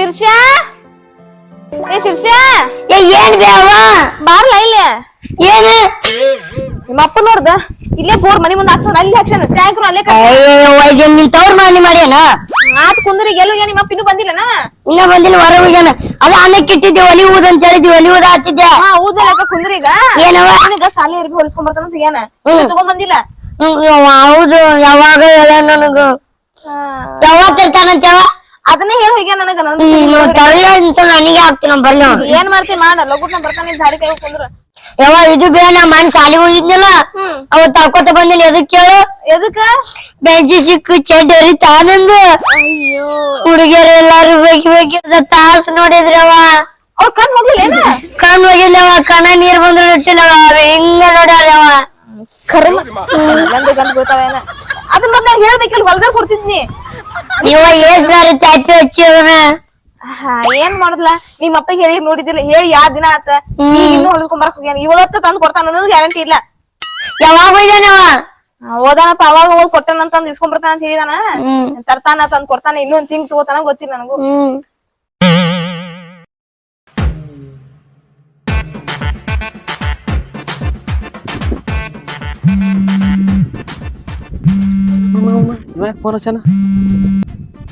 ಶಿರ್ಷಾ? ಏ ಶಿರ್ಷಾ? ಏ ಏನ್ ಬೇವ ಬಾರ್ಲ ಇಲ್ಲಿ? ಏನು? ನಿಮ್ಮ ಅಪ್ಪ ನೋಡ್ದ? ಇಲ್ಲೇ ಬೋರ್ ಮನಿ ಮುಂದೆ ಹಾಕ್ಸೋಣ ಅಲ್ಲಿ ಹಾಕ್ಸೋಣ ಟ್ಯಾಂಕ್ರು ಅಲ್ಲೇ ಅಯ್ಯೋ ನಿನ್ ತವ್ರ ಮಾಡಿ ಮಾಡ್ಯಾನ? ಆತ್ ಕುಂದ್ರಿ ಗೆಲ್ಲುಗೆ ನಿಮ್ಮ ಅಪ್ಪ ಇನ್ನೂ ಬಂದಿಲ್ಲನ? ಇನ್ನ ಬಂದಿಲ್ಲ ಹೊರ ಹೋಗ್ಯಾನ. ಅದು ಅನ್ನಕ್ಕೆ ಇಟ್ಟಿದ್ದೆ ಒಲಿ ಊದ ಅಂತ ಹೇಳಿದ್ವಿ ಒಲಿ ಊದ ಹತ್ತಿದ್ದೆ ಹಾ ಊದಲಕ್ಕ ಕುಂದ್ರಿ ಈಗ. ಏನವ? ನಿನಗ ಸಾಲಿ ಅರ್ಬಿ ಹೊಲಿಸ್ಕೊಂಡ್ ಬರ್ತಾನ ಏನ ತಗೊಂಡ್ ಬಂದಿಲ್ಲ. ಹ್ಮ್, ಯವ್ವ, ಹೌದು ಯಾವಾಗ ಹೇಳ ನನಗ. ಯಾವಾಗ ತರ್ತಾನಂತ ಯವ್ವ? ಅದನ್ನೇ ಹೇಳಿ ಹೋಗ್ಯ ನನಗ ನನ್ ಅಂತ ನನಗೆ ಹಾಕ್ತೀನಿ ಬರ್ಲಿ ಅವ. ಏನ್ ಮಾಡ್ತಿ ಮಾಡ ಲಗುಟ್ನ ಬರ್ತಾನೆ ದಾರಿ ಕೈ ಕುಂದ್ರ. ಯವ್ವ ಇದು ಬೇ ನಾ ಮನ್ ಸಾಲಿ ಹೋಗಿದ್ನಲ್ಲ ಅವತ್ ತಕೋತ ಬಂದಿಲ್ಲ ಎದಕ್ ಕೇಳು? ಎದಕ್ಕ? ಬೆಂಚಿ ಸಿಕ್ಕು ಚೆಡ್ ತಾನಂದು ಅಯ್ಯೋ. ಹುಡುಗಿಯರು ಎಲ್ಲಾರು ಬೇಕಿ ಬೇಕಿ ತಾಸ್ ನೋಡಿದ್ರವ ಅವ್ರ ಕಣ್ ಹೋಗ್ಲಿಲ್ಲ ಏನ ಕಣ್ ಹೋಗಿಲ್ಲವ ಕಣ ನೀರ್ ಬಂದ್ರು ಇಟ್ಟಿಲ್ಲವ ಹಿಂಗ ನೋಡ್ಯಾರವ ಕರ್ಮ. ಗಂದು ಗಂದು ಬೀಳ್ತಾವೇನ ಅದನ್ನ ಮತ್ತೆ ನಾನ್ ಹೇಳ್ಬೇಕಿಲ್ಲ ಹೊಲ್ದಾರ್ ಕೊಡ್ತಿದ್ನಿ. ನೀವ ಏಸ್ ಬೇರೆ ಚಾಪಿ ಹಚ್ಚಿ ಅದನ್ನ ಹಾ, ಏನ್ ಮಾಡುದ್ಲ? ನಿಮ್ಮ ಅಪ್ಪಗೆ ಹೇಳಿ ನೋಡಿದಿಲ್ಲ ಹೇಳಿ ಯಾವ ದಿನ ಆತ? ಈಗ ಇನ್ನೂ ಹೊಲಸ್ಕೊಂಬರಕ್ ಹೋಗ್ಯಾನ? ಇವತ್ತ ತಂದ್ ಕೊಡ್ತಾನ ಅನ್ನೋದು ಗ್ಯಾರಂಟಿ ಇಲ್ಲ. ಯಾವಾಗ ಹೋಗ್ಯಾನವ ಆ, ಹೋದಾನಪ್ಪ ಅವಾಗ ಹೋಗಿ ಕೊಟ್ಟನಂತ ಇಸ್ಕೊಂಡ್ ಬರ್ತಾನ ಅಂತ ಹೇಳಿದಾನ ತರ್ತಾನ ತಂದ್ ಕೊಡ್ತಾನ ಇನ್ನೊಂದ್ ತಿಂಗ್ ತಗೋತಾನ ಗೊತ್ತಿಲ್ಲ ನನಗೂ. ಹ್ಮ್. ಫೋನ್ ಹಚ್ಚನ?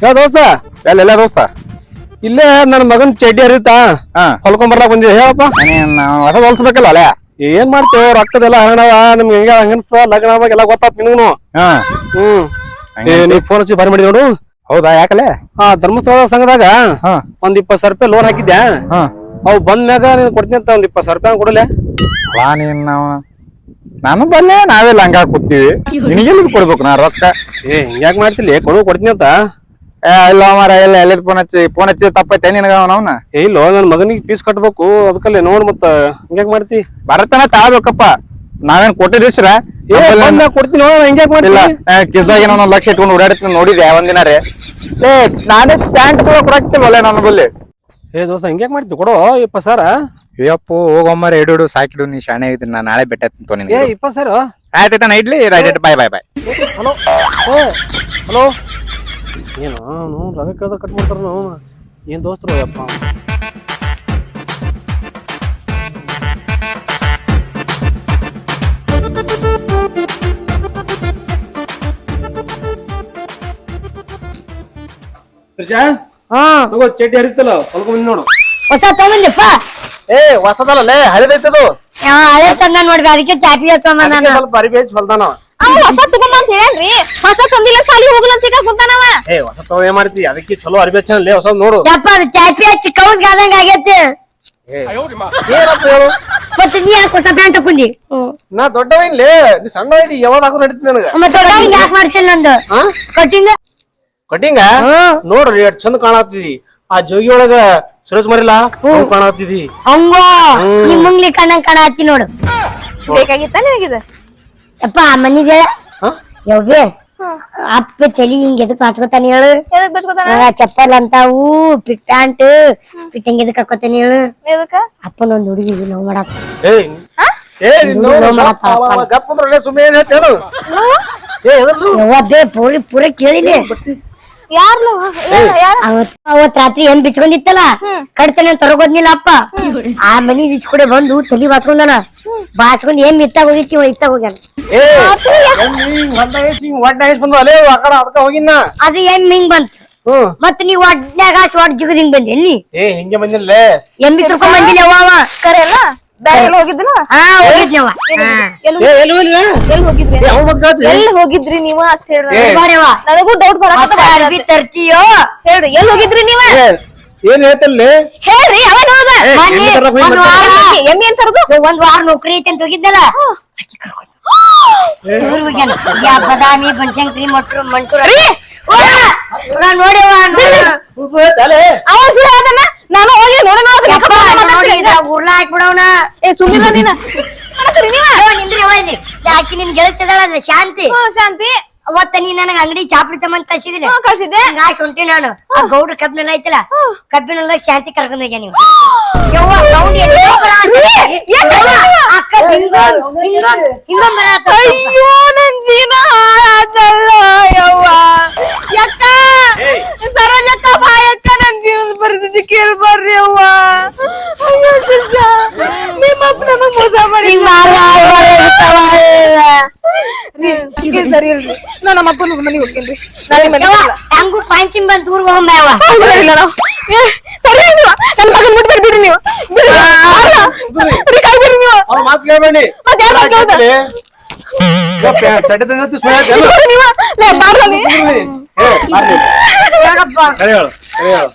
ಯಾವ ದೋಸ್ತ? ಎಲ್ಲ ದೋಸ್ತ? ಇಲ್ಲೇ ನನ್ನ ಮಗನ್ ಚಡ್ಡಿ ಹರಿತಾ ಹೊಲ್ಕೊಂಬರ್ಲಾ ಹೊಲ್ಕೊಂಡ್ ಬರ್ಲಾಕ್ ಬಂದಿದೆ ಹೇಳಪ್ಪ. ನಾವು ಹೊಸ ಹೊಲ್ಸ್ಬೇಕಲ್ಲ ಅಲ್ಲ? ಏನ್ ಮಾಡ್ತೇವ ರೊಕ್ಕದೆಲ್ಲ ಹಣವ ನಿಮ್ಗೆ ಹೆಂಗ ಹಂಗನ್ಸ ಲಗ್ನ ಆವಾಗ ಎಲ್ಲ ಗೊತ್ತಾತ್ ನಿನಗೂ ಹಾ. ಹ್ಮ್. ಏ, ನೀ ಫೋನ್ ಹಚ್ಚಿ ಬಾರಿ ಮಾಡಿ ನೋಡು. ಹೌದಾ ಯಾಕಲೆ ಹಾ ಧರ್ಮಸ್ಥಳ ಸಂಘದಾಗ ಹಾ. ಒಂದ್ ಇಪ್ಪತ್ ಸಾವಿರ ರೂಪಾಯಿ ಲೋನ್ ಹಾಕಿದ್ದೆ ಹಾ. ಅವ್ ಬಂದ್ಮ್ಯಾಗ ನೀನ್ ಕೊಡ್ತೀನಿ ಅಂತ ಒಂದ್ ಇಪ್ಪತ್ ಸಾವಿರ ರೂಪಾಯಿ ಕೊಡಲೆ? ಬಾ ನೀನ್ ನಾವು ನಾನು ಬಲ್ಲೆ ನಾವೆಲ್ಲ ಹಂಗ ಕೂತೀವಿ ನಿನಗೆಲ್ಲ ಕೊಡ್ಬೇಕು ನಾ ರೊಕ್ಕ? ಏ ಹಿಂಗ್ಯಾಕ್ ಮಾಡ್ತಿಲ್ಲ ಕೊಡು ಕೊಡ್ತೀನಿ ಅಂತ. ಏ ಇಲ್ಲ ಮಾರ ಎಲ್ಲ ಎಲ್ಲ ಫೋನ್ ಹಚ್ಚಿ? ಫೋನ್ ಹಚ್ಚಿ ತಪ್ಪೈತೆ ನಿನಗ ಏ ಇಲ್ಲೋ ನನ್ನ ಮಗನಿಗೆ ಫೀಸ್ ಕಟ್ಬೇಕು. ಅದಕ್ಕಲ್ಲೇ ನೋಡ್ ಮತ್ತ ಹಿಂಗ್ಯಾಕ್ ಮಾಡ್ತಿ? ಬರತನ ತಾಳ್ಬೇಕಪ್ಪ. ನಾವೇನ್ ಕೊಟ್ಟಿದ್ವಿ ಸರ ಏ ಬಂದ್ ಮ್ಯಾಗ್ ಕೊಡ್ತೀನಿ ಹಿಂಗ್ಯಾಕ್ ಇಲ್ಲ. ಮಾಡ್ತಿಲ್ಲ ಕಿಸ್ದಾಗ ಏನೋ ಒಂದ್ ಲಕ್ಷ ಇಟ್ಕೊಂಡು ಓಡಾಡ್ತೀನಿ ನೋಡಿದೆ ಒಂದಿನ ರೀ? ಏ ನಾನೇ ಪ್ಯಾಂಟ್ ಕೂಡ ಕೊಡಕ್ತಿಲ್ವಲ್ಲ ನನ್ನ ಬಲ್ಲಿ. ಏ ದೋಸ್ತ ಹಿಂಗ್ಯಾಕ್ ಮಾಡ್ತಿ ಕೊಡು ಇಪ್ಪ ಸಾವಿರ ಅಯ್ಯಪ್ಪ ಹೋಗಮ್ಮರ ಎರಡು ಸಾಕಿಡು ನೀ ಶಾಣೆ ಇದ್ದೀನಿ ನಾನು ನಾಳೆ ಬೆಟ್ಟ ತಿಂತೋ ಏ ನಿನಗೆ ಇಪ್ಪತ್ ಸಾವಿರ ಆಯ್ತಾಯ್ತಾ ನಾ idli right bye bye bye hello ಏ ಹಲೋ. ಏನು ನೋ ರವೆ ಕೇಳ್ದ ಕಟ್ ಮಾಡ್ತಾರ ನಾವು. ಏನು ದೋಸ್ತರು ಯಪ್ಪ. ಹಾ ತಗೋ ಚಡ್ಡಿ ಹರಿತಲ್ಲ ಸ್ವಲ್ಪ ಬಂದ್ ನೋಡು ಹೊಸ ತಗೊಂಡಿಪ್ಪ ಏ ಹೊಸದಲ್ಲ ಹರಿದೈತದು ಹಳೆ ತಂದ ನೋಡ್ರಿ ಅದಕ್ಕೆ ಚಾಪಿ ಹಚ್ಚಮ್ಮ ನಾನು ಸ್ವಲ್ಪ ಅರಿಬಿ ಹಚ್ಚಿ ಹೊಲ್ದಾನ ಅವ ಹೊಸ ತಗೊಂಬ ಅಂತ ಹೇಳನ್ರಿ ಹೊಸ ತಂದಿಲ್ಲ ಸಾಲಿ ಹೋಗಲ್ಲ ಅಂತ ಈಗ ಕುಂತಾನವ ಏ ಹೊಸ ತಗೋ ಏನ್ ಮಾಡ್ತಿ ಅದಕ್ಕೆ ಚಲೋ ಅರಿಬಿ ಹಚ್ಚಲೇ ಹೊಸ ನೋಡು ಯಪ್ಪ ಅದು ಚಾಪಿ ಹಚ್ಚಿ ಕೌಂಟ್ ಆದಂಗ ಆಗೈತಿ ಏನಪ್ಪ ಹೇಳು ಮತ್ತೆ ನೀ ಯಾಕೆ ಹೊಸ ಪ್ಯಾಂಟ್ ಹಾಕೊಂಡಿ ನಾ ದೊಡ್ಡವೇನ್ಲೇ ನೀ ಸಣ್ಣ ಐತಿ ಯಾವಾಗ ಹಾಕೋ ನಡೀತಿ ನನಗ ಮತ್ತೆ ಹಿಂಗ ಯಾಕೆ ಮಾಡ್ಸಿಲ್ಲ ನಂದು ಹಾ ಕಟಿಂಗ್ ಕಟಿಂಗ? ನೋಡ್ರಿ ಎಷ್ಟ್ ಚಂದ ಕಾಣತ್ತಿದಿ. ಆ ಜೋಗಿ ಒಳಗ ಸುರೇಶ್ ಮರಿಲ್ಲ ಕಾಣತ್ತಿದಿ? ಹಂಗ? ನಿಮ್ ಮುಂಗ್ಲಿ ಕಣ್ಣಂಗ್ ಕಾಣ ಹತ್ತಿ ನೋಡು. ಬೇಕಾಗಿತ್ತ ನಿನಗಿದ ಯಪ್ಪ ಮನಿಗೆ? ಯವ್ವೆ ಅಪ್ಪ ತಲಿ ಹಿಂಗ ಎದಕ್ ಹಚ್ಕೋತಾನೆ ಹೇಳು. ಚಪ್ಪಲ್ ಅಂತಾವು ಪಿಟ್ ಪ್ಯಾಂಟ್ ಪಿಟ್ಟಂಗ್ ಎದಕ್ ಹಾಕೋತಾನೆ ಹೇಳು. ಅಪ್ಪನ ಒಂದ್ ಹುಡುಗಿ ನೋವು ನೋಡು, ಗಪ್ಪ, ಸುಮ್ಮನೆ ಪೂರಿ ಪೂರ ಕೇಳಿಲಿ ಯಾರ್ಲು? ಯಾರ? ಅವತ್ ರಾತ್ರಿ ಏನ್ ಬಿಚ್ಕೊಂಡಿತ್ತಲ್ಲ? ಕಡ್ತಾನೆ ತರಗೋದ್ನಿಲ್ಲ ಅಪ್ಪ. ಆ ಮನಿ ಬಿಚ್ಕೊಡೆ ಬಂದು ತಲಿ ಬಾಚ್ಕೊಂಡನ. ಬಾಚ್ಕೊಂಡ್ ಏನ್ ಇತ್ತಾಗ ಹೋಗಿತ್ತಿ ಇತ್ತಾಗ ಹೋಗ್ಯಾನ. ಅದು ಏನ್ ಹಿಂಗ್ ಬಂತು. ಹ್ಮ್. ಮತ್ ನೀವ್ ಒಡ್ನ್ಯಾಗ ಒಡ್ ಜಿಗದ್ ಹಿಂಗ್ ಬಂದಿ ನೀ ಏ ಹಿಂಗೆ ಬಂದಿಲ್ಲ ಎಮ್ಮಿ ತಿರ್ಕೊಂಡ್ ಬಂದಿಲ್ಲ ಅವ ಕರೆ ಅಲ್ಲ? ಬ್ಯಾರೆ ಎಲ್ಲಿ ಹಾ. ಹೋಗಿದ್ನವ. ಎಲ್ಲಿ? ಹೋಗಿದ್ರಿ? ಎಲ್ಲಿ ಹೋಗಿದ್ರಿ? ನೀವು? ಅಷ್ಟ್ ಹೇಳ್ರಿ. ಏ. ನನಗೂ ಡೌಟ್ ಹೊಸ ಅರ್ಬಿ ತರ್ತೀಯೋ? ಹೇಳ್ರಿ ಎಲ್ಲಿ ಹೋಗಿದ್ರಿ ನೀವ? ಏ, ಏನ್ ಹೇಳ್ತಲ್ಲಿ ಹೇಳ್ರಿ ಅವನ್ ಹೋದ ಒಂದ್ ವಾರ ಎಮ್ಮಿ ತರದು? ಒಂದ್ ವಾರ ನೌಕರಿ ಐತೆ ಅಂತ ಹೋಗಿದ್ದಲ್ಲ ಯಾ ಬದಾಮಿ ಬನಶಂಕರಿ ಮಟ್ರು ಮಂಟೂರ ನಾ ನೋಡ್ಯವ ಅವ ಸುಳ್ಳು ನಾನು ಹೋಗಿ ನೋಡಿ. ಉರ್ಲಾ ಹಾಕ್ಬಿಡವನ ಏ ಸುಮ್ಮಿರ ನೀನ. ನೀವ ನಿಂದ್ರಿ ಹೋಗಿ ಯಾಕೆ ನಿನ್ ಗೆಳತಿದಾಳ ಶಾಂತಿ? ಶಾಂತಿ. ಅವತ್ತ ನೀ ನನಗ ಅಂಗಡಿ ಚಾಪಡಿ ತಮ್ಮಂತ ಕಳ್ಸಿದಿಲ್ಲ? ಹಾ, ಕಳ್ಸಿದ್ದೆ. ಹಂಗಾಗಿ ಹೊಂಟಿ ನಾನು. ಆ ಗೌಡ್ರ ಕಬ್ಬಿನೆಲ್ಲ ಐತಲ್ಲ ಕಬ್ಬಿನೆಲ್ಲ ಶಾಂತಿ ಕರ್ಕೊಂಡ್ ಹೋಗ್ಯ ನೀವು ಯವ್ವ ಸೌಂಡ್ ಎಲ್ಲಿ ಹೋಗ್ಬೇಡ ಅಂತ ಹೇಳಿ. ಯವ್ವ, ಅಕ್ಕ ಹಿಂಗೊಂದ್ ಹಿಂಗೊಂದ್ ಬರಾತ ಅಯ್ಯೋ ನನ್ ಜೀವನ ಹಾಳಾದಲ್ಲ ಯವ್ವ. ಯಕ್ಕ ಸರೋಜಕ್ಕ ಬಾಯಕ್ಕ ನನ್ ಜೀವನ ಪರಿಸ್ಥಿತಿ ಕೇಳ್ಬಾರ್ರಿ ಯವ್ವ. ಅಯ್ಯೋ ನಿಮ್ಮಪ್ಪ ನಮಗ್ ಮೋಸ ಮಾಡಿ ಈಗ ಸರಿ ಇಲ್ರಿ. ನಾ ನಮ್ಮ ಅಪ್ಪನ ಮನೆಗೆ ಹೋಗ್ತೀನಿ ಹಂಗೂ ಬಂದ್ ದೂರ ಇಲ್ಲ ನಾವು ಏ, ಸರಿ ನೀವು. ನನ್ನ ಮಗನ್ ಮುಟ್ಬೇಡಿ ಬಿಡ್ರಿ ನೀವು. ಬಿಡ್ರಿ. ಅಲ್ಲ, ಬಿಡಿ, ಕೈ ಬಿಡ್ರಿ ನೀವು. ಅವ್ರ ಮಾತು ಕೇಳ್ಬೇಡಿ. ಮತ್ತೆ ಯಾರ್ ಸುಳ್ಳು ನೀವು. ಬಾರ್ಲ ಸರಿ ಹೇಳು ಸರಿ ಹೇಳು.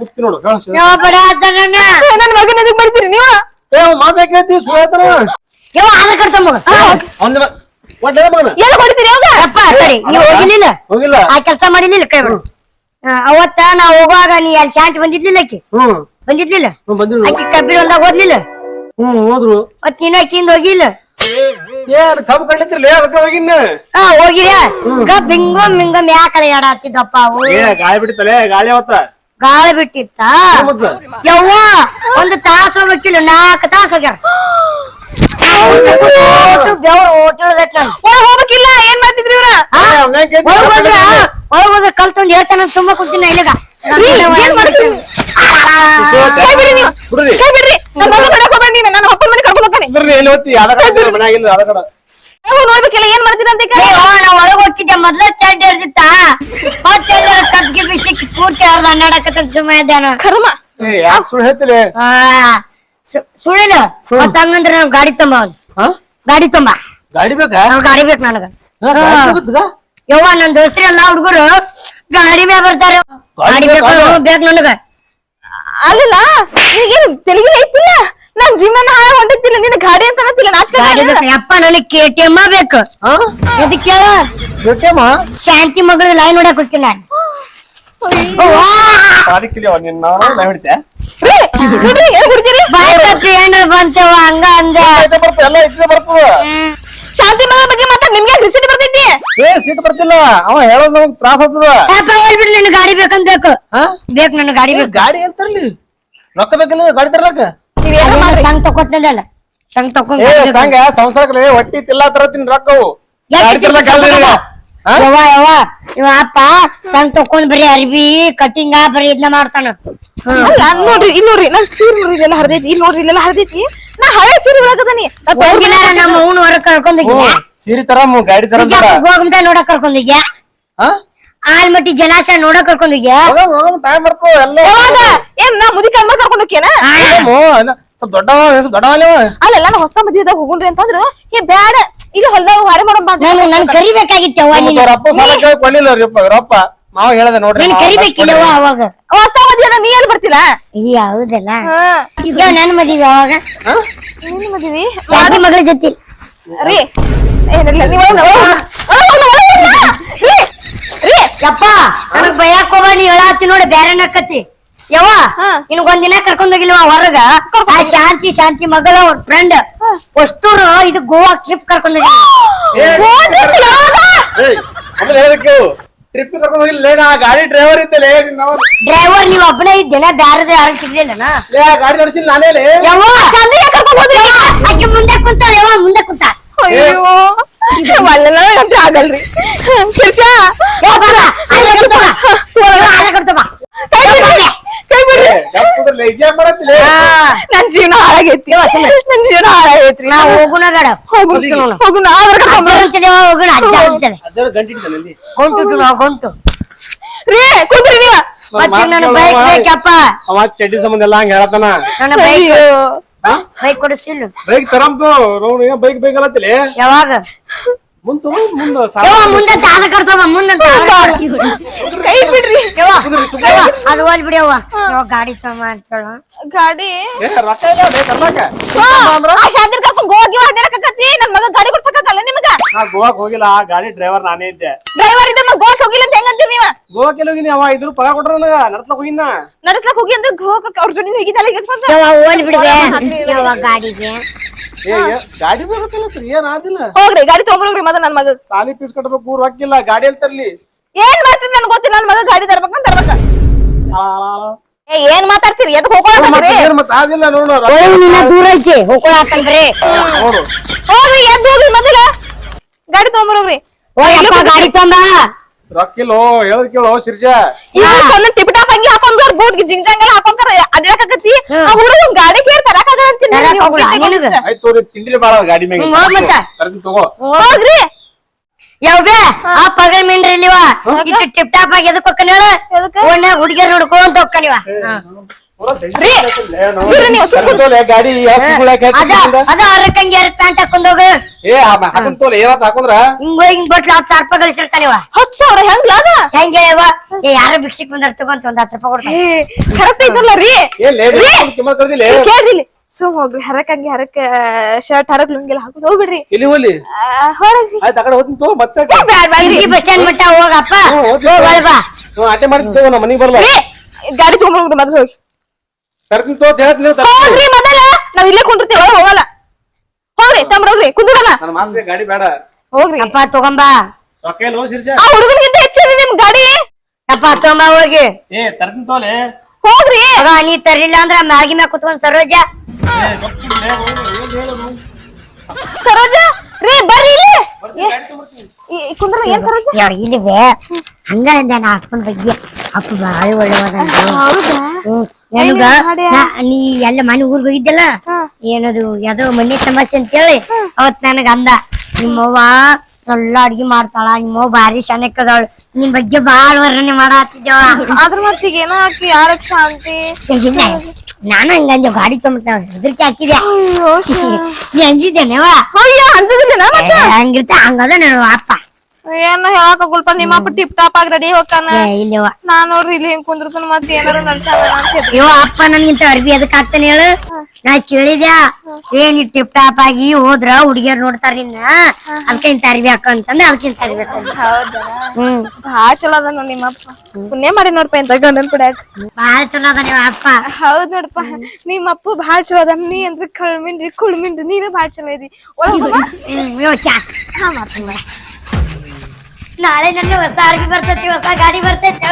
ಕುತ್ತಿ ನೋಡು ಹೇಳು ಬಡ ನನ್ನ ಮಗನ ಮಾಡ್ತೀರಿ ನೀವು? ಏ ಸುಳ್ಳು ಯವ್ವ ಆಧಾರ್ ಕಾರ್ಡ್ ತಮ್ಮ ಅವ್ನ ಒಟ್ಟ ಮಗನ? ಎಲ್ಲ ಹೊಡಿತೀರಿ ಅವಾಗ ಯಪ್ಪ ಸರಿ ನೀವ್ ಹೋಗಿಲಿಲ್ಲ ಹೋಗಿಲ್ಲ. ಆ ಕೆಲಸ ಮಾಡಿರ್ಲಿಲ್ಲ ಕೈ ಬಿಡು. ಅವತ್ತ ನಾ ಹೋಗುವಾಗ ನೀ ಅಲ್ಲಿ ಶಾಂತಿ ಬಂದಿದ್ಲಿಲ್ಲ ಆಕಿ? ಹ್ಮ್. ಬಂದಿದ್ಲಿಲ್ಲ? ಆಕಿ ಕಬ್ಬಿನ ಒಂದಾಗ ಓದ್ಲಿಲ್ಲ ಹ್ಮ್ ಹೋದ್ರು. ಮತ್ ನೀನು ಆಕಿಂದ ಹೋಗಿಲ್ಲ? ಏನ್ ಅದಕ್ಕ ಹೋಗಿನ್ನ ಹಾ ಹೋಗಿರ ಗಪ್ ಹಿಂಗೋ ಮಿಂಗಮ್ ಯಾಕಲೆ ಆಡಾತಿದ್ದಪ್ಪ ಅವು. ಏ ಗಾಳಿ ಬಿಡ್ತಲೆ ಗಾಳಿ ಅವತ್ತ ಗಾಳಿ ಬಿಟ್ಟಿತ್ತ? ಯವ್ವ ಒಂದು ತಾಸು ಹೋಗ್ಬೇಕಿಲ್ಲ ನಾಲ್ಕು ತಾಸು ಹೋಗ್ಯಾರ. ಒಳಗ್ ಹೋಗ್ಬೇಕಿಲ್ಲ ಏನ್ ಮಾಡ್ತಿದ್ರಿ ಇವ್ರ? ಹೋಗ್ಬೋದ್ರ ಹೋದ್ರ ಕಲ್ತೊಂದ್ ಹೇಳ್ತಾನ ತುಂಬಾ ಕುಂತೀನಿ ಇಲ್ಲಿಗ. ಏನ್ ಮಾಡ್ತೀನಿ. ಕೈ ಬಿಡ್ರಿ ನೀವು. ಕೈ ಬಿಡ್ರಿ ನನ್ನ ಮಗನ್ ಬಿಡಕ್ ಹೋಗ್ಬೇಡಿ ನಾನು. ಅಪ್ಪನ ಮನೆ ಕರ್ಕೊಂಡು ಹೋಗ್ತಾನೆ. ಹೋಗ್ ನೋಡ್ಬೇಕಿಲ್ಲ ಏನ್ ಮಾಡ್ತೀರಿ ಅಂತ ಈಗ? ನಾವ್ ಒಳಗ್ ಹೋಗ್ತಿದ್ದೆ. ಮೊದ್ಲ ಚಡ್ಡ ಹಿಡ್ದಿತ್ತ? ಮತ್ತೆಲ್ಲರ ಕಬ್ಗಿ ಬಿಸಿ ಪೂರ್ತಿ ಅವ್ರದ್ದು ಅನ್ನಾಡಕತ್ತ ಸುಮ್ಮ ಇದ್ದಾನ ಕರ್ಮ. ಏ ಯಾಕೆ ಸುಳ್ಳು ಹೇಳ್ತಿಲೆ ಆ, ಸು- ಸುಳಿಲ ಹಂಗಂದ್ರ ನಾವ್ ಗಾಡಿ ತುಂಬ ಅವ್ನ್. ಹಾ ಗಾಡಿ ತುಂಬ. ಗಾಡಿ ಬೇಕಾ? ಗಾಡಿ ಬೇಕು ನನಗ. ಯವ್ವ ನನ್ ದೋಸ್ತ್ರಿ ಎಲ್ಲಾ ಹುಡುಗರು ಗಾಡಿ ಮ್ಯಾಗ ಬರ್ತಾರೆ. ಗಾಡಿ ಬೇಕು ಬೇಕಾ? ಬೇಕು ನನಗ. ಅಲ್ಲ ನಿನಗೇನು ತೆಲಿಗೆ ಐತಿಲ್ಲ. ನನ್ ಜೀವನ ಹಾಳ ಹೊಂಟಿತ್ತಿಲ್ಲ ನಿನ್ನ ಗಾಡಿ ಅಂತ ಅನ್ನತ್ತಿಲ್ಲ ನಾಚಿಕೆ ಯಪ್ಪ ನನಗ್ ಕೆ ಟಿ ಎಂ ಬೇಕು. ಅದಕ್ಕೆ ಕೇಳ? ಶಾಂತಿ ಮಗಳ ಲೈನ್ ನೋಡಕ್ ಹೋಗ್ತೀನಿ ನಾನು. ನಿನ್ನ ಹಿಡಿತೆ ಏನಾರ ಬಂತವ ಹಂಗ ಅಂದ ಐತೆ ಬರ್ತದೆ ಎಲ್ಲ ಐತೆ ಬರ್ತದ ಶಾಂತಿ ಮಗ ಬಗ್ಗೆ ಮಾತ್ರ ನಿಮ್ಗೆ ರಿಸಿಟ್ ಬರ್ತೈತಿ ಏ ಸೀಟ್ ಬರ್ತಿಲ್ಲ ಅವ ಹೇಳೋದ್ ನಮಗ್ ತ್ರಾಸ ಆಗ್ತದ ಯಾಕ ನಿನ್ ಗಾಡಿ ಬೇಕು ಹಾ ಬೇಕು ನನ್ನ ಗಾಡಿ ಏ, ಬೇಕು ಗಾಡಿ ಎಲ್ ತರ್ಲಿ ರೊಕ್ಕ ಬೇಕಿಲ್ಲ ಗಾಡಿ ತರ್ಲಕ್ಕ ನೀವೇನ ಮಾಡ್ರಿ ಸಂಗ್ ತಕೋತನಲ್ಲ ಸಂಗ್ ತಕೊಂಡ್ ಏ ಗಾಡಿ ಬೇಕು. ಸಂಘ ಸಂಸಾರಕ್ಕೆ ಹೊಟ್ಟಿ ತಿಲ್ಲ ತರತೀನಿ ರೊಕ್ಕವು ಗಾಡಿ ನಿನಗ? ಯವ್ವ ಯವ್ವ ಇವ ಅಪ್ಪ ಸಂಗ್ ತಕೊಂಡ್ ಬರೀ ಅರ್ಬಿ ಕಟಿಂಗ ಬರೀ ಇದನ್ನ ಮಾಡ್ತಾನ. ಅಲ್ಲ ನೋಡ್ರಿ ಇಲ್ಲಿ ನೋಡ್ರಿ ನನ್ ಸೀರೆ ನೋಡ್ರಿ ಇಲ್ಲೆಲ್ಲ ಹರಿದೈತಿ ಇಲ್ಲಿ ನೋಡ್ರಿ ಇಲ್ಲೆಲ್ಲ ಹರಿದೈತಿ. ನಾ ಹಳೆ ಸೀರೆ ಒಳಗದನಿ ನಮ್ಮ ಅವ್ನ ಹೊರಗ್ ಕರ್ಕೊಂಡ್ ಹೋಗ್ಯ ಹ್ಮ್. ಸೀರೆ ತರ ಗಾಡಿ ತರ ಹೋಗಂತ ನೋಡಕ್ ಕರ್ಕೊಂಡ್ ಹೋಗ್ಯ? ಹಾ ಆಲ್ಮಟ್ಟಿ ಜಲಾಶಯ ನೋಡಕ್ ಕರ್ಕೊಂಡಿದ್ಯಾ ಹೋಗ್ಯ? ಟೈಮ್ ಬರ್ತದ ಎಲ್ಲ ಯಾವಾಗ ಏನ್ ನಾ ಮುದಿ ಅಮ್ಮ ಕರ್ಕೊಂಡು ಹೋಗ್ಯನ ಹೋಗಮು. ಇನ್ನ ಸ್ವಲ್ಪ ದೊಡ್ಡವ ಸ್ವಲ್ಪ ದೊಡ್ಡವ ಅಲ್ಲವ ಅಲ್ಲೆಲ್ಲ ನಾ ಹೊಸ ಮದ್ವೆದಾಗ ಹೋಗುಣ್ರಿ ಅಂತಂದ್ರು ಏ ಬ್ಯಾಡ. ಇಲ್ಲಿ ಹೊಲದಾಗ ಹೊರ ಮಾಡೋ ನಾನು ನನ್ ಕರಿಬೇಕಾಗಿತ್ತವ್ವ ನೀನ್ ಅವ್ರ ಅಪ್ಪ ಸಾಲ ಕೇಳಿ ಕೊಡ್ಲಿಲ್ಲ ರೀ ಅಪ್ಪ ಅವ್ರ ಅಪ್ಪ ಮಾವ ಹೇಳ್ದೆ ನೋಡ್ರಿ ನೀನ್ ಕರಿಬೇಕಿಲ್ಲವ ಅವಾಗ. ಹೊಸ ಮದ್ವೆದಾಗ ನೀ ಏನ್ ಬರ್ತಿಲ್ಲ ಈ ಹೌದಲ್ಲ. ನನ್ ಮದಿವಿ ಅವಾಗ ಮದ್ವಿ? ಶಾದಿ ಮಗಳ ಜೊತೆ. ರೀ. ಏನಿಲ್ಲ ನೀವು ಯಪ್ಪ ನನಗ್ ಬಯಕ್ ಹೋಗ ನೀ ಹೇಳತ್ತಿ ನೋಡಿ ಬ್ಯಾರೆ ನಕ್ಕತಿ ಯವ್ವ ಹಾ. ನಿನಗ್ ಒಂದಿನ ಕರ್ಕೊಂಡ್ ಹೋಗಿಲ್ವ ಹೊರಗ? ಆ ಶಾಂತಿ ಶಾಂತಿ ಮಗಳ ಅವ್ರ ಫ್ರೆಂಡ್ ಅಷ್ಟೂರು ಇದು ಗೋವಾ ಟ್ರಿಪ್ ಟ್ರಿಪ್ ಕರ್ಕೊಂಡು ಹೋಗಿಲ್ಲ. ನಾ ಗಾಡಿ ಡ್ರೈವರ್ ಇದ್ದಲೇ ನಾವು ಡ್ರೈವರ್ ನೀವ್ ಒಬ್ಬನೇ ಇದ್ದೇನ. ಬ್ಯಾರದ ಯಾರು ಸಿಗ್ಲಿಲ್ಲ ಲೇ, ಆ ಗಾಡಿ ನಡೆಸಿಲ್ಲ ನಾನೇ. ಯವ್ವ ಕರ್ಕೊಂಡ್ ಹೋದ್ರಿ ಆಕೆ ಮುಂದೆ ಕುಂತಾಳ. ಯವ್ವ ಮುಂದೆ ಕುಂತಾಳ ಅಯ್ಯೋ. ಅಂತ ಆಗಲ್ರಿ. ಶಿರ್ಷಾ. ಬಾ, ಕರ್ಕೊಂಡ್ ಬಾ. ನನ್ ಜೀವನ ಹಾಳಾಗೈತಿ. ನನ್ ಜೀವನ ಹಾಳಾಗೈತ್ರಿ. ನಾವ್ ಹೋಗುಣ ಬೇಡ. ನಾ ಹೋಗುಣ ಅಂತಾನೆ ಗಂಟೆ ನಾವು ಹೊಂಟು ರೀ ಕುಂದ್ರಿ ನೀವ. ಮತ್ತೆ ಮಾತ್ ನನ್ನ ಬೈಕ್ ಬೇಕಪ್ಪ. ಅವ ಚಡ್ಡಿ ಸಂಬಂಧ ಎಲ್ಲ ಹಂಗ ಹೇಳತಾನ ನನ್ನ ಬೈಕ್. ಬೈಕ್ ಕೊಡಿಸ್ತಿಲ್ಲ. ಬೈಕ್ ತರಂತು ನೋಡಿ ಬೈಕ್ ಬೇಕಲ್ಲತ್ತಿಲೆ ಯಾವಾಗ? ಮುಂದ್ ಮುಂದೆ ಮುಂದೆ ದಾರ ಮುಂದೆ ಕೈ ಬಿಡ್ರಿ. ಯವ್ವ ಅದು ಹೋಲ್ ಬಿಡಿ ಯವ್ವ. ಯವ್ವ ಗಾಡಿ ತಮ್ಮ ಅಂತೇಳು ಗಾಡಿ ಶಾಂತಿರ್ ಕರ್ಕೊಂಡ್ ಗೋಗಿ ಅಡ್ಡಾಡಕತ್ತಿ ನನ್ ಮಗ ಗಾಡಿ ಕೊಡ್ಸಕತ್ತ ನಿಮಗ? ನಾ ಗೋವಾಕ್ ಹೋಗಿಲ್ಲ ಆ ಗಾಡಿ ಡ್ರೈವರ್ ನಾನೇ ಇದ್ದೆ. ಡ್ರೈವರ್ ಇದ್ರೆ ಮಗ ಗೋವಾಕ್ ಹೋಗಿಲ್ಲ ಅಂತ ಹೆಂಗಂತೀರಿ ನೀವ? ಗೋವಾಕ್ ಎಲ್ಲಿ ಹೋಗಿನಿ? ಅವ ಇದ್ರು ಪಗಾರ ಕೊಟ್ರ ನನಗ. ನಡ್ಸ್ಲಕ್ ಹೋಗಿನ? ನಡ್ಸ್ಲಕ್ ಹೋಗಿ ಅಂದ್ರೆ ಗೋವಾಕ್ ಅವ್ರ ಜೋಡಿ ಹೋಗಿದ್ದಲ್ಲ ಈಗ ಯವ್ವ ಗಾಡಿಗೆ. ಏ ಏ, ಗಾಡಿ ಬೇಕತ್ತಲ್ಲ ಏನ್ ಆದಿಲ್ಲ? ಹೋಗ್ರಿ ಗಾಡಿ ತಗೊಂಡ್ರಿ ಮದ ನನ್ ಮಗ. ಸಾಲಿ ಪೀಸ್ ಕಟ್ಟಬೇಕು ಹಾಕಿಲ್ಲ ಗಾಡಿ ಎಲ್ಲಿ ತರ್ಲಿ? ಏನ್ ಮಾಡ್ತೀನಿ ನನ್ ಗೊತ್ತಿಲ್ಲ ನನ್ ಮಗ ಗಾಡಿ ತರ್ಬೇಕಂತ ತರ್ಬೇಕ. ಆ, ಏ ಏನ್ ಮಾತಾಡ್ತೀರಿ ಎದಕ್ ಹೋಗೋಣ ಮತ್ತೆ ಏನ್ ಮತ್ತೆ ಆದಿಲ್ಲ ನೋಡು ನಿನ್ನ ದೂರ ಐತಿ ಹೋಗ್ರಿ ಎದ್ದು ಹೋಗ್ರಿ ಮೊದಲ ಗಾಡಿ ತಗೊಂಬರೋಗ್ರಿ ಓಯಪ್ಪ ಗಾಡಿ ತಂದ ರೊಕ್ಕಿಲ್ಲೋ ಹೇಳದ್ ಕೇಳೋ ಸಿರ್ಜಾ ಇವ್ರು ಚಂದ ಟಿಪ್ ಟಾಪ್ ಅಂಗಿ ಹಾಕೊಂಡ್ರ ಬೂಟ್ ಆ ಹುಡುಗ ಗಾಡಿ ಕೇರ್ ತರಕಾಗಲ್ಲ ಅಂತೀನಿ ತರಕ್ ಹೋಗ್ಲ, ನಿನಗ? ಆಯ್ತು ತೋರಿ ತಿಂಡಿ ಬಾಳ ಗಾಡಿ ಮ್ಯಾಗ. ತರ್ತೀನಿ ತಗೋ. ಹೋಗ್ರಿ. ಆ ಪಗಲ್ ಮಿಂಡ್ರಿ ಇಲ್ಲಿವ. ಇಟ್ಟು ಟಿಪ್ ಟಾಪ್ ಆಗಿ ಎದಕ್ ಹೊಕ್ಕನ ಹೇಳ. ಎದಕ್ಕ? ಓಣ್ಯಾಗ ಹುಡುಗಿಯರ್ ನೋಡ್ಕೊಂತ ಹೊಕ್ಕನಿವ ಗಾಡಿ ಅದ ಪ್ಯಾಂಟ್ ಪ್ಯಾಂಟ್ ಹಾಕೊಂಡೋಗ ಏ ತೋಲೆ ಹಾಕೊಂಡ್ರ? ಹಿಂಗ್ ಹೋಗಿ ಹಿಂಗ್ ಬಟ್ಲ ಹತ್ತು ಸಾವಿರ ರೂಪಾಯಿ ಗಳಿಸಿರ್ತಾನಿವ ಹತ್ತು ಸಾವಿರ ಹೆಂಗ್ ಲಾಗ ಹೆಂಗ್ ಇವ? ಏ ಯಾರ ಭಿಕ್ಷಿಕ್ ಬಂದಾರ ತಗೊಂತ ಒಂದ್ ಹತ್ತು ರೂಪಾಯಿ ಕೊಡ್ತಾರೆ ಕರೆಕ್ಟ್ ಐತಲ್ಲ ರೀ? ಕೇಳ್ರಿಲಿ ಸುಮ್ ಹೋಗ್ರಿ ಹರಕ್ ಹಂಗಿ ಹರಕ್ ಶರ್ಟ್ ಹರಕ್ ಲುಂಗಿಲ್ಲ ಹಾಕೊಂಡು ಹೋಗ್ಬಿಡ್ರಿ. ಇಲ್ಲಿ ಹೋಲಿ ಆ, ಹೊರಗ್ರಿ. ಆಯ್ತು ಆ ಕಡೆ ಹೋಗ್ತೀನಿ ತೋ ಮತ್ತೆ ಬಸ್ ಸ್ಟ್ಯಾಂಡ್ ಮಟ್ಟ ಹೋಗಪ್ಪ. ಹೋಗ್ಬಾ ಹೋಗ್ತೀನಿ. ಬಾ ಹ್ಞೂ ಆಟೆ ಮಾಡ್ತೀನಿ ತಗೋ ನಾ ಮನಿಗ್ ಬರ್ಲ ರೀ, ಗಾಡಿ ತಗೊಂಡ್ರಿ ಮೊದಲು ಹೋಗಿ. ಹೇಳ್ತೀನಿ ತರ್ತೀನಿ ಹೋಗ್ರಿ ಮೊದಲ. ನಾವ್ ಇಲ್ಲೇ ಕುಂಡಿರ್ತೀವಿ ಒಳಗ್ ಹೋಗಲ್ಲ. ಹೋಗ್ರಿ ತಮ್ರೋಗ್ರಿ ಕುಂದ್ರಲ್ಲ ನನ್ನ ಮಾತ್ರ ಗಾಡಿ ಬೇಡ. ಹೋಗ್ರಿ. ಅಪ್ಪ ತಗೊಂಬಾ. ರೊಕ್ಕ ಇಲ್ಲ ಹೋಗಿ ಸಿರ್ಜಾ ಆ ಹುಡುಗನ್ಗಿಂತ ನಿಮ್ ಗಾಡಿ. ಅಪ್ಪ ತಗೊಂಬಾ ಹೋಗಿ. ಏ ತರ್ತೀನಿ ತೋಲೆ. ಹೋಗ್ರಿ. ನೀ ತರ್ಲಿಲ್ಲ ಅಂದ್ರ ಮ್ಯಾಗಿ ಮ್ಯಾಗ ಕುತ್ಕೊಂಡ್ ಸರೋಜ. ಸರೋಜ ರೀ ಬರ್ರಿ ಇಲ್ಲಿ. ಏ, ಈ ಕುಂದ್ರ ಏನ್ ಸರೋಜ? ಯಾರ್ ಇಲ್ಲಿವೆ. ಹಂಗ ಅಂದೆ ನಾ ಹಾಕೊಂಡ್ ಬಗ್ಗೆ ಅಪ್ಪ ಬಾರಿ ಒಳ್ಳೆವಾದ ನೀ ಎಲ್ಲ ಮನೆ ಊರ್ಗ್ ಹೋಗಿದ್ದಲ್ಲ. ಏನದು ಯಾವ್ದೋ ಮನೆ ಸಮಸ್ಯೆ ಅಂತ ಹೇಳಿ ಅವತ್ ನನಗ ಅಂದ. ನಿಮ್ಮವ್ವ ಎಲ್ಲ ಅಡ್ಗಿ ಮಾಡ್ತಾಳ ನಿಮ್ಮವ್ವ ಬಾರಿ ಶಾನಕ್ಕದಾಳು ನಿಮ್ ಬಗ್ಗೆ ಬಾಳ ವರ್ಣನೆ ಮಾಡತ್ತಿದ್ದೇವ ಅದ್ರ ಮತ್ತೀಗ ಏನೋ ಹಾಕಿ ಶಾಂತಿ ನಾನು ಹಂಗಂದೆ ಗಾಡಿ ತೊಗೊಂಬತ್ತ ಹೆದರ್ಕಿ ಹಾಕಿದೆ ನೀ ಅಂಜಿದ್ದೇನೆವ ಹಂಗಿರ್ತ ಹಂಗದ ನಾನು ಅಪ್ಪ. ಏನ್ ಹೇಳಕ್ ನಿಮ್ಮ ಅಪ್ಪ ಟಿಪ್ ಟಾಪ್ ಆಗಿ ರೆಡಿ ಹೋಗ್ತಾನ. ನಾನು ಇಲ್ಲವ ನಾನ್ ನೋಡ್ರಿ ಇಲ್ಲಿ ಹಿಂಗ್ ಕುಂದ್ರತನ ಮತ್ ಏನಾರ ನಡ್ಸಾನ ಅಪ್ಪ ನನ್ಗಿಂತ ಅರ್ಬಿ ಅದಕ್ಕೆ ಆಗ್ತಾನೆ ಹೇಳು? ನಾ ಕೇಳಿದ್ಯಾ? ಏನ್ ಟಿಪ್ ಟಾಪ್ ಆಗಿ ಹೋದ್ರ ಹುಡುಗಿಯರ್ ನೋಡ್ತಾರ ನಿನ್ನ? ಅದಕ್ಕೆ ಇಂತ ಅರ್ಬಿ ಹಾಕ ಅಂತಂದ್ರೆ ಅದಕ್ಕೆ ಇಂತ ಅರ್ಬಿ. ಹೌದಾ? ಹ್ಮ್. ಬಾಳ ಚಲೋ ಅದ ನಿಮ್ಮ ನಿಮ್ಮಪ್ಪ ಪುಣ್ಯ ಮಾಡಿ ನೋಡ್ಪ ಇಂತ ಗಂಡನ್ ಕೂಡ ಬಾಳ ಚಲೋ ಅದ ನಿಮ್ಮ ಅಪ್ಪ. ಹೌದ್ ನೋಡಪ್ಪ ನಿಮ್ಮ ಅಪ್ಪ ಭಾಳ ಚಲೋ ಅದ ನೀ ಅಂದ್ರೆ ಕಳ್ಮಿನ್ರಿ ಕುಳ್ಮಿನ್ರಿ ನೀನು ಬಾಳ ಚಲೋ ಇದಿ. ಒಳಗ್ ಹ್ಮ್. ಯೋ ಚಾ. ಹಾ ಮಾಡ್ತೀನಿ ಬಿಡ. ನಾಳೆ ನನ್ನ ಹೊಸ ಅರ್ಬಿ ಬರ್ತೈತಿ ಹೊಸ ಗಾಡಿ ಬರ್ತೈತಿ.